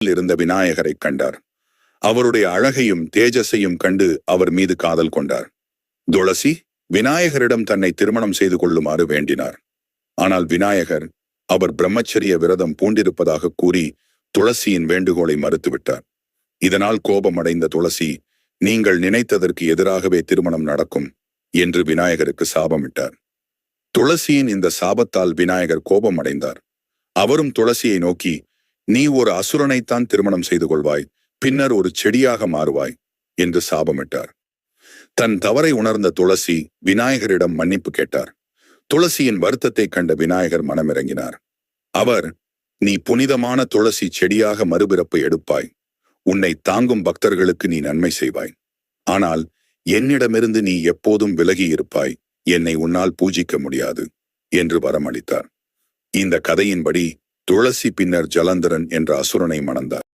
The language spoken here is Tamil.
இருந்த விநாயகரை கண்டார். அவருடைய அழகையும் தேஜஸையும் கண்டு அவர் மீது காதல் கொண்டார். துளசி விநாயகரிடம் தன்னை திருமணம் செய்து கொள்ளுமாறு வேண்டினார். ஆனால் விநாயகர் அவர் பிரம்மச்சரிய விரதம் பூண்டிருப்பதாக கூறி துளசியின் வேண்டுகோளை மறுத்துவிட்டார். இதனால் கோபமடைந்த துளசி நீங்கள் நினைத்ததற்கு எதிராகவே திருமணம் நடக்கும் என்று விநாயகருக்கு சாபமிட்டார். துளசியின் இந்த சாபத்தால் விநாயகர் கோபமடைந்தார். அவரும் துளசியை நோக்கி நீ ஒரு அசுரனைத்தான் திருமணம் செய்து கொள்வாய் பின்னர் ஒரு செடியாக மாறுவாய் என்று சாபமிட்டார். தன் தவறை உணர்ந்த துளசி விநாயகரிடம் மன்னிப்பு கேட்டார். துளசியின் வருத்தத்தை கண்ட விநாயகர் மனமிறங்கினார். அவர் நீ புனிதமான துளசி செடியாக மறுபிறப்பு எடுப்பாய். உன்னை தாங்கும் பக்தர்களுக்கு நீ நன்மை செய்வாய். ஆனால் என்னிடமிருந்து நீ எப்போதும் விலகி இருப்பாய். என்னை உன்னால் பூஜிக்க முடியாது என்று வரமளித்தார். இந்த கதையின்படி துளசி பின்னர் ஜலந்தரன் என்ற அசுரனை மணந்தார்.